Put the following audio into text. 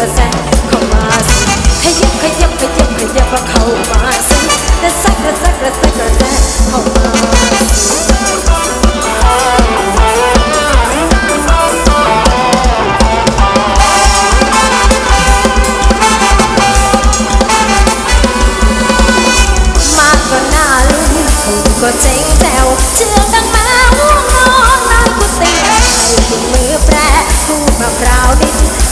ระแสเข้ามาสิขยับขยับขยับขยับเข้ามาสิกระแสกระแสกระแสกระแสเข้ามามือกตั้งแปรคู่เปล่าเปล่าดิ้น